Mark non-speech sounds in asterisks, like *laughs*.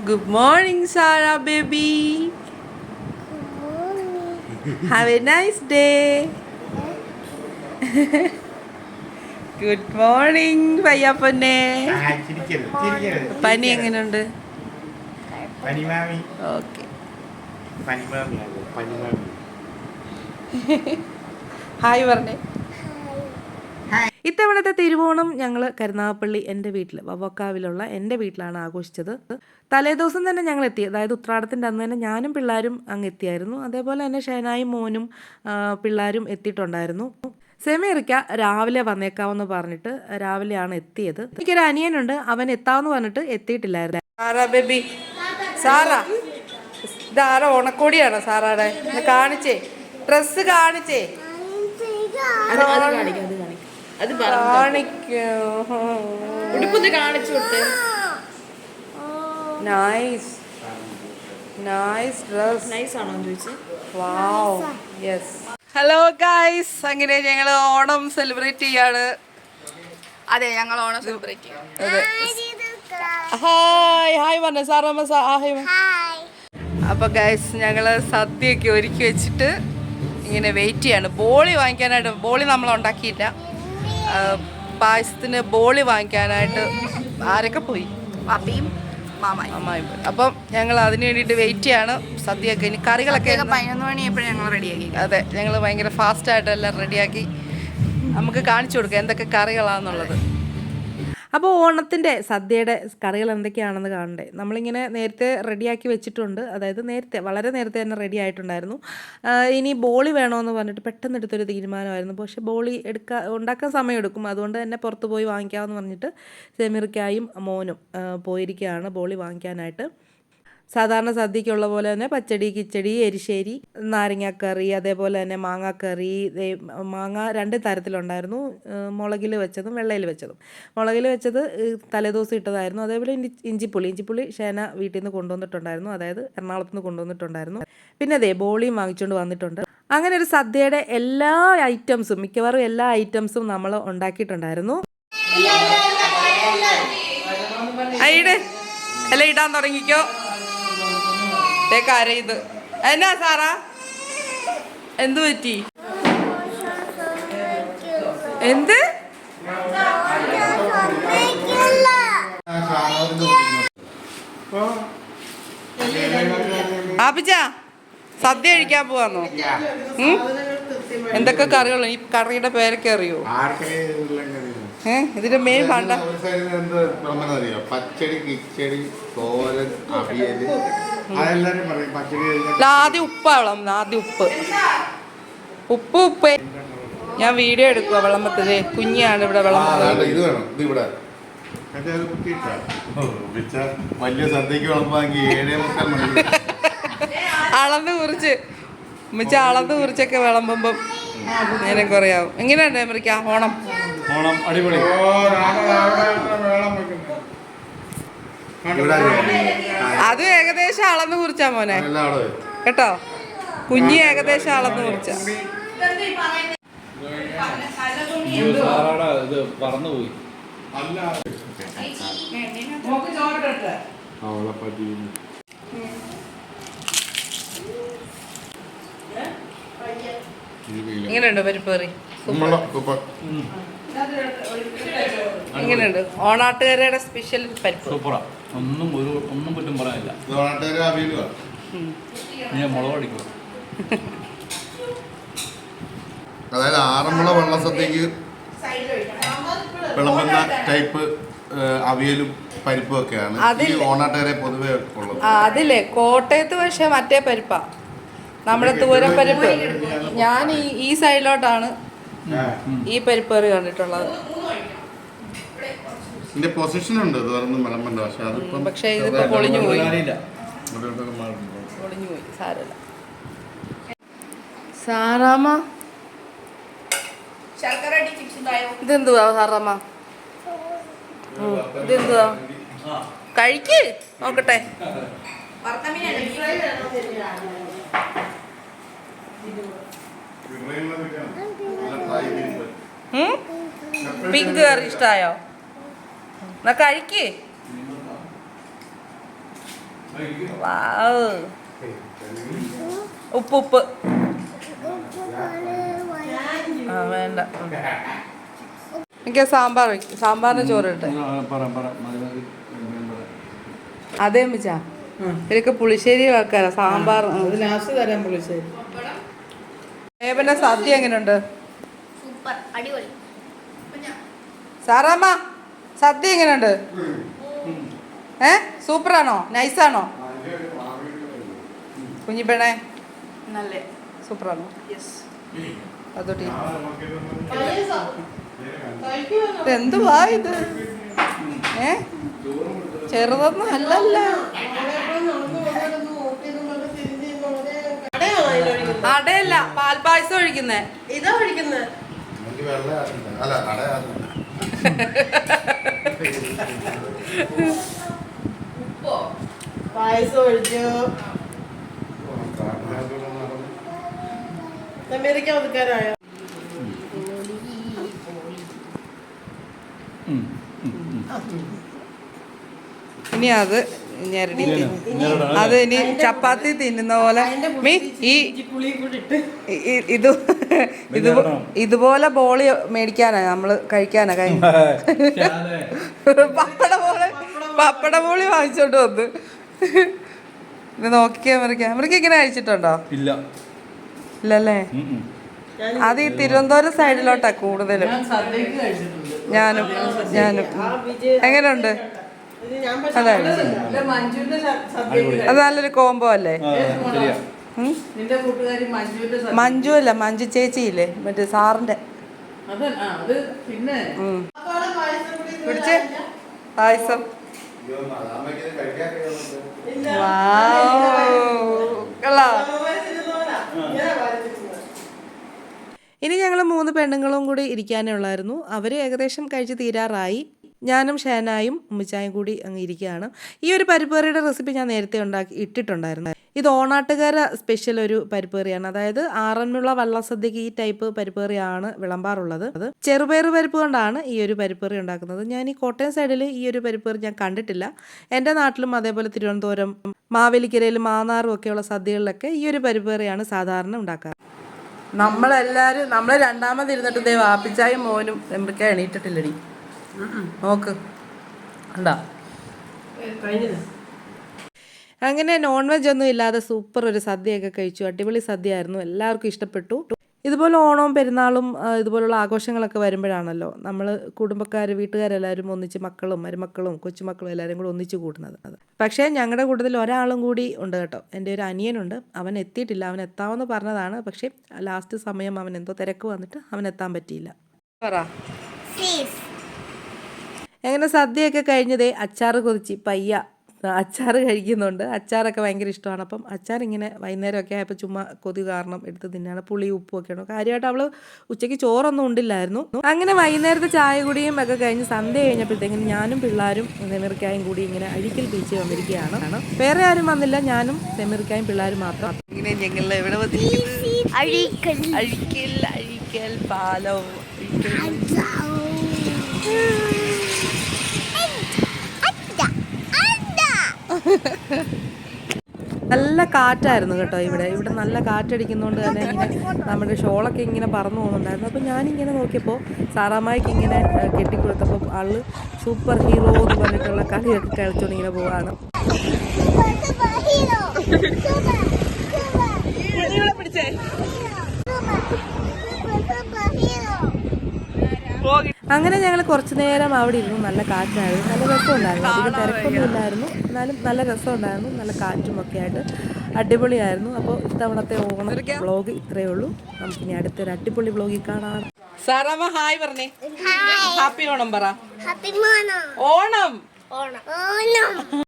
Good morning, Sarah baby. Have a nice day. Good morning, പയ്യാപ്പന്നെ പനി. എങ്ങനെയുണ്ട് okay hi പറഞ്ഞേ ഇത്തവണത്തെ തിരുവോണം ഞങ്ങൾ കരുനാഗപ്പള്ളി എന്റെ വീട്ടിൽ വവക്കാവിലുള്ള എന്റെ വീട്ടിലാണ് ആഘോഷിച്ചത്. തലേദിവസം തന്നെ ഞങ്ങൾ എത്തി. അതായത് ഉത്രാടത്തിന്റെ അന്ന് തന്നെ ഞാനും പിള്ളേരും അങ്ങ് എത്തിയായിരുന്നു. അതേപോലെ തന്നെ ഷേനായും മോനും പിള്ളേരും എത്തിയിട്ടുണ്ടായിരുന്നു. സെമിയറിക്ക രാവിലെ വന്നേക്കാവെന്ന് പറഞ്ഞിട്ട് രാവിലെയാണ് എത്തിയത്. എനിക്കൊരു അനിയനുണ്ട്. അവൻ എത്താമെന്ന് പറഞ്ഞിട്ട് എത്തിയിട്ടില്ലായിരുന്നു. Sarah baby. സാറാ. ഇതാരാ? ഓണക്കോടിയാണോ സാറാടെ? കാണിച്ചേ. ഡ്രസ്സ് കാണിച്ചേ. അത് അത് കാണിക്കാം അത് കാണിക്കാം. ഉടുപ്പൊന്ന് കാണിച്ചു കൊടുത്തേ. നൈസ് നൈസ് ഡ്രസ് നൈസ് ആണോ ചോദിച്ചു. വാവ് യെസ് ഹലോ ഗൈസ് അങ്ങനെ ഞങ്ങൾ ഓണം സെലിബ്രേറ്റ് ചെയ്യാണ്. അതെ ഞങ്ങൾ ഓണം സെലിബ്രേറ്റ് ചെയ്യാം. ഹായ് ഹായ് പറഞ്ഞ സാറമ്മ സാ ഹായ് അപ്പൊ ഗൈസ് ഞങ്ങൾ സദ്യയൊക്കെ ഒരുക്കി വെച്ചിട്ട് ഇങ്ങനെ വെയിറ്റ് ചെയ്യാണ്. ബോളി വാങ്ങിക്കാനായിട്ട് ബോളി നമ്മൾ ഉണ്ടാക്കിയില്ല. പായസത്തിന് ബോളി വാങ്ങിക്കാനായിട്ട് ആരൊക്കെ പോയി? പപ്പിയും മാമായും. അമ്മായി പോയി. അപ്പം ഞങ്ങൾ അതിന് വേണ്ടിയിട്ട് വെയിറ്റ് ചെയ്യാണ്. സദ്യയൊക്കെ ഇനി കറികളൊക്കെ പതിനൊന്ന് മണിയപ്പോഴും ഞങ്ങൾ റെഡിയാക്കി അതെ ഞങ്ങൾ ഭയങ്കര ഫാസ്റ്റായിട്ട് എല്ലാം റെഡിയാക്കി നമുക്ക് കാണിച്ചു കൊടുക്കാം എന്തൊക്കെ കറികളാണെന്നുള്ളത് അപ്പോൾ ഓണത്തിന്റെ സദ്യയുടെ കറികൾ എന്തൊക്കെയാണെന്ന് കാണണ്ടേ? നമ്മളിങ്ങനെ നേരത്തെ റെഡിയാക്കി വെച്ചിട്ടുണ്ട്. അതായത് നേരത്തെ വളരെ നേരത്തെ തന്നെ റെഡി ആയിട്ടുണ്ടായിരുന്നു. ഇനി ബോളി വേണമെന്ന് പറഞ്ഞിട്ട് പെട്ടെന്ന് എടുത്തൊരു തീരുമാനമായിരുന്നു. പക്ഷേ ബോളി എടുക്കാൻ ഉണ്ടാക്കാൻ സമയം എടുക്കും അതുകൊണ്ട് തന്നെ പുറത്ത് പോയി വാങ്ങിക്കാമെന്ന് പറഞ്ഞിട്ട് സെമിറിക്കായും മോനും പോയിരിക്കുകയാണ് ബോളി വാങ്ങിക്കാനായിട്ട്. സാധാരണ സദ്യക്കുള്ള പോലെ തന്നെ പച്ചടി കിച്ചടി എരിശ്ശേരി നാരങ്ങാക്കറി അതേപോലെ തന്നെ മാങ്ങാക്കറി മാങ്ങ രണ്ട് തരത്തിലുണ്ടായിരുന്നു. മുളകിൽ വെച്ചതും വെള്ളയിൽ വെച്ചതും. മുളകിൽ വെച്ചത് തലേദിവസം ഇട്ടതായിരുന്നു. അതേപോലെ ഇഞ്ചി ഇഞ്ചിപ്പുളി ഇഞ്ചിപ്പുളി ഷേന വീട്ടിൽ നിന്ന് കൊണ്ടുവന്നിട്ടുണ്ടായിരുന്നു. അതായത് എറണാകുളത്ത് നിന്ന് കൊണ്ടുവന്നിട്ടുണ്ടായിരുന്നു. പിന്നെ അതേ ബോളിയും വാങ്ങിച്ചുകൊണ്ട് വന്നിട്ടുണ്ട്. അങ്ങനെ ഒരു സദ്യയുടെ എല്ലാ ഐറ്റംസും മിക്കവാറും എല്ലാ ഐറ്റംസും നമ്മൾ ഉണ്ടാക്കിയിട്ടുണ്ടായിരുന്നു. അയ്യടെ അല്ല ഇടാൻ തുടങ്ങിക്കോ. ഇത്. എന്നാ സാറാ? എന്ത് പറ്റി? എന്ത്? ആപ്പിച്ച സദ്യ കഴിക്കാൻ പോവാന്നോ? എന്തൊക്കെ കറികളോ? ഈ കറിയുടെ പേരൊക്കെ അറിയോ? ഇതിന്റെ മെയിൻ അറിയോ? പച്ചടി കിച്ചടി തോരൻ അവിയൽ. അതെല്ലാരും പറയും പച്ചടി ആദ്യം ഉപ്പാ വിളമ്പുന്നത് ആദ്യം ഉപ്പ്. ഉപ്പ് ഉപ്പ്. ഞാൻ വീഡിയോ എടുക്കുക വിളമ്പത്തത് കുഞ്ഞാണ് ഇവിടെ വിളമ്പുന്നത് ഇത് വേണം ഇത് വലിയ സദ്യക്ക് വിളമ്പാങ്കി ഏഴേ മുക്കാൽ മണി അളന്ന് കുറിച്ച് ഉമ്മച്ച അളന്ന് കുറിച്ചൊക്കെ വിളമ്പുമ്പം നേരം കുറയാവും. എങ്ങനെയുണ്ട് അമറിക്ക ഓണം? ഓണം അടിപൊളി. അത് ഏകദേശം അളന്ന് കുറിച്ചാ മോനെ. കേട്ടോ? കുഞ്ഞി ഏകദേശം അളന്ന് കുറിച്ച ഇങ്ങനെയുണ്ടോ പരിപ്പ് കറി? സൂപ്പർ എങ്ങനെയുണ്ട്? ഓണാട്ടുകരയുടെ സ്പെഷ്യൽ പരിപ്പ്. സൂപ്പറാ. ഒന്നും ഒരു ഒന്നും കുറ്റം പറയാനില്ല. ഇത് നാട്ടുകാരെ അവിയലുവാ ഞാൻ മുളക് അടിക്കും അതായത് ആറന്മുള വള്ളസദ്യക്ക് വിളമ്പുന്ന ടൈപ്പ് അവിയലും പരിപ്പും ഒക്കെയാണ്. ഈ ഓണാട്ടുകാരെ പൊതുവെ ഉള്ളത്. ആ അതില്ലേ? കോട്ടയത്ത് പക്ഷെ മറ്റേ പരിപ്പാ. നമ്മുടെ തൂരപ്പരിപ്പ് ഞാൻ ഈ ഈ സൈഡിലോട്ടാണ് ഈ പരിപ്പ് കറി കണ്ടിട്ടുള്ളത്. ഇതിന്റെ പൊസിഷൻ ഉണ്ട്. വിളമ്പണ്ട പക്ഷെ അതിപ്പം പക്ഷേ ഇതിപ്പോ പൊളിഞ്ഞു പോയി. പൊളിഞ്ഞു പോയി. സാരല്ല സാറാമ ഇതെന്തുവാ സാറാമ ഇതെന്തുവാ? കഴിക്ക്. നോക്കട്ടെ. ബീഫ്. പിങ്ക് കറി ഇഷ്ടായോ? എന്നാ കഴിക്ക്. ഉപ്പ് ഉപ്പ്. ആ വേണ്ട. എനിക്ക് സാമ്പാർ വയ്ക്കും സാമ്പാറിന് ചോറ് ഇട്ടെ പറ പറ. മതി മതി അതേ മിച്ചാ ഇവരൊക്കെ പുളിശ്ശേരി വെക്കാനാ സാമ്പാർ ലാസ്റ്റ് തരാം പുളിശ്ശേരി. ഏവന്റെ സദ്യ എങ്ങനെയുണ്ട് സൂപ്പർ അടിപൊളി. സാറാമ്മ സദ്യ എങ്ങനെയുണ്ട് ഏ? സൂപ്പറാണോ? നൈസാണോ? കുഞ്ഞിപ്പെണേ നല്ല. സൂപ്പറാണോ? അതോട്ടി. എന്തുവാ ഇത് ഏ? ചെറുതൊന്നും അല്ലല്ല. അടയല്ല പാൽപായസം ഒഴിക്കുന്നേ. ഇതാ ഒഴിക്കുന്നത് പായസം ഒഴിച്ചു? അമേരിക്ക ഒതുക്കാനായോ. ഇനി അത് ഞെരടി. അത് ഇനി ചപ്പാത്തി തിന്നുന്ന പോലെ. മീ ഈ ഇത് ഇത് ഇതുപോലെ ബോളി മേടിക്കാനാ നമ്മൾ കഴിക്കാനാ കഴിഞ്ഞ. *laughs* പപ്പട ബോളി പപ്പട ബോളി വാങ്ങിച്ചോണ്ട് വന്ന്. ഇത് നോക്കിയാ അമറിക്ക അമറിക്ക ഇങ്ങനെ കഴിച്ചിട്ടുണ്ടോ? ഇല്ല. ഇല്ലല്ലേ. അത് ഈ തിരുവനന്തപുരം സൈഡിലോട്ടാ കൂടുതലും. ഞാൻ സദ്യക്ക് കഴിച്ചിട്ടുണ്ട്. ഞാനും ഞാനും. എങ്ങനെയുണ്ട്? ഇത് ഞാൻ പക്ഷെ അതെ. നല്ലൊരു കോംബോ അല്ലേ? ശരിയാ. നിന്റെ കൂട്ടുകാരി മഞ്ജുവിന്റെ സദ്യ. മഞ്ജു അല്ല മഞ്ജു ചേച്ചിയില്ലേ? മറ്റേ സാറിന്റെ. അത് അത് പിന്നെ. ഉം. പിടിച്ച്. പായസം. കൊള്ളാം. ഇനി ഞങ്ങൾ മൂന്ന് പെണ്ണുങ്ങളും കൂടി ഇരിക്കാനുള്ളായിരുന്നു അവർ ഏകദേശം കഴിച്ച് തീരാറായി. ഞാനും ഷേനായും ഉമ്മിച്ചായും കൂടി അങ്ങ് ഇരിക്കുകയാണ്. ഈ ഒരു പരിപ്പേറിയുടെ റെസിപ്പി ഞാൻ നേരത്തെ ഉണ്ടാക്കി ഇട്ടിട്ടുണ്ടായിരുന്നു. ഇത് ഓണാട്ടുകാര സ്പെഷ്യൽ ഒരു പരിപ്പേറിയാണ് അതായത് ആറന്മുള വള്ളസദ്യക്ക് ഈ ടൈപ്പ് പരിപ്പേറിയാണ് വിളമ്പാറുള്ളത്. അത് ചെറുപയർ പരിപ്പ് കൊണ്ടാണ് ഈ ഒരു പരിപ്പേറി ഉണ്ടാക്കുന്നത്. ഞാൻ ഈ കോട്ടയം സൈഡിൽ ഈ ഒരു പരിപ്പേറി ഞാൻ കണ്ടിട്ടില്ല. എന്റെ നാട്ടിലും അതേപോലെ തിരുവനന്തപുരം മാവേലിക്കരയിലും മാന്നാറും ഒക്കെയുള്ള സദ്യകളിലൊക്കെ ഈ ഒരു പരിപ്പേറിയാണ് സാധാരണ ഉണ്ടാക്കാറ്. നമ്മളെല്ലാവരും നമ്മൾ രണ്ടാമത് ഇരുന്നിട്ട് ദേ ആപ്പിച്ചായും മോനും എന്തൊക്കെ എണീറ്റിട്ടില്ലടി. നോക്ക്. ഉണ്ടോ അങ്ങനെ നോൺ വെജ് ഒന്നും ഇല്ലാതെ സൂപ്പർ ഒരു സദ്യയൊക്കെ കഴിച്ചു. അടിപൊളി സദ്യ ആയിരുന്നു എല്ലാവർക്കും ഇഷ്ടപ്പെട്ടു. ഇതുപോലെ ഓണവും പെരുന്നാളും ഇതുപോലുള്ള ആഘോഷങ്ങളൊക്കെ വരുമ്പോഴാണല്ലോ നമ്മൾ കുടുംബക്കാർ വീട്ടുകാരെല്ലാവരും ഒന്നിച്ച് മക്കളും മരുമക്കളും കൊച്ചുമക്കളും എല്ലാവരും കൂടി ഒന്നിച്ച് കൂടുന്നത് പക്ഷേ ഞങ്ങളുടെ കൂട്ടത്തിൽ ഒരാളും കൂടി ഉണ്ട് കേട്ടോ. എന്റെ ഒരു അനിയനുണ്ട്. അവൻ എത്തിയിട്ടില്ല. അവൻ എത്താമെന്ന് പറഞ്ഞതാണ്. പക്ഷേ ലാസ്റ്റ് സമയം അവൻ എന്തോ തിരക്ക് വന്നിട്ട് അവൻ എത്താൻ പറ്റിയില്ല. പറ. അങ്ങനെ സദ്യയൊക്കെ കഴിഞ്ഞതേ അച്ചാറ് കൊതിച്ച് പയ്യ അച്ചാർ കഴിക്കുന്നുണ്ട്. അച്ചാറൊക്കെ ഭയങ്കര ഇഷ്ടമാണ്. അപ്പം അച്ചാർ ഇങ്ങനെ വൈകുന്നേരമൊക്കെ ആയപ്പോൾ ചുമ്മാ കൊതി കാരണം എടുത്ത് തിന്നാണ്. പുളി ഉപ്പും ഒക്കെയാണ് കാര്യമായിട്ട് അവൾ ഉച്ചയ്ക്ക് ചോറൊന്നും ഉണ്ടില്ലായിരുന്നു. അങ്ങനെ വൈകുന്നേരത്തെ ചായ കുടിയും ഒക്കെ കഴിഞ്ഞ് സന്ധ്യ കഴിഞ്ഞപ്പോഴത്തേക്കും ഞാനും പിള്ളേരും സെമിർക്കായും കൂടി ഇങ്ങനെ അഴിക്കൽ ബീച്ച് വന്നിരിക്കുകയാണ്. വേറെ ആരും വന്നില്ല. ഞാനും സെമിർക്കായും പിള്ളേരും മാത്രം. ഇങ്ങനെ ഞങ്ങൾ എവിടെ വന്നിരിക്കുന്നത് അഴിക്കൽ. അഴിക്കൽ അഴിക്കൽ നല്ല കാറ്റായിരുന്നു കേട്ടോ ഇവിടെ. ഇവിടെ നല്ല കാറ്റടിക്കുന്നതുകൊണ്ട് തന്നെ ഇങ്ങനെ നമ്മുടെ ഷോളൊക്കെ ഇങ്ങനെ പറന്നു പോകുന്നുണ്ടായിരുന്നു. അപ്പോൾ ഞാനിങ്ങനെ നോക്കിയപ്പോൾ സാറാമായിക്ക് ഇങ്ങനെ കെട്ടിക്കൊടുത്തപ്പോൾ ആൾ സൂപ്പർ ഹീറോ എന്ന് പറഞ്ഞിട്ടുള്ള കളിയൊക്കെ കളിച്ചുകൊണ്ട് ഇങ്ങനെ പോവാണ്. അങ്ങനെ ഞങ്ങൾ കുറച്ചു നേരം അവിടെ ഇരുന്നു. നല്ല കാറ്റായിരുന്നു. നല്ല രസമുണ്ടായിരുന്നു. അധികം തിരക്കൊന്നും ഇല്ലായിരുന്നു. എന്നാലും നല്ല രസമുണ്ടായിരുന്നു. നല്ല കാറ്റും ഒക്കെ ആയിട്ട് അടിപൊളിയായിരുന്നു. അപ്പോൾ ഇത്തവണത്തെ ഓണം വ്ളോഗ് ഇത്രയേ ഉള്ളൂ. നമുക്ക് നമുക്കിനി അടുത്തൊരു അടിപൊളി വ്ളോഗിൽ കാണാം. സാറാമ്മ ഹായ് പറഞ്ഞേ. ഹാപ്പി ഓണം പറ. ഹാപ്പി മോണോ ഓണം. ഓണം. ഓണം.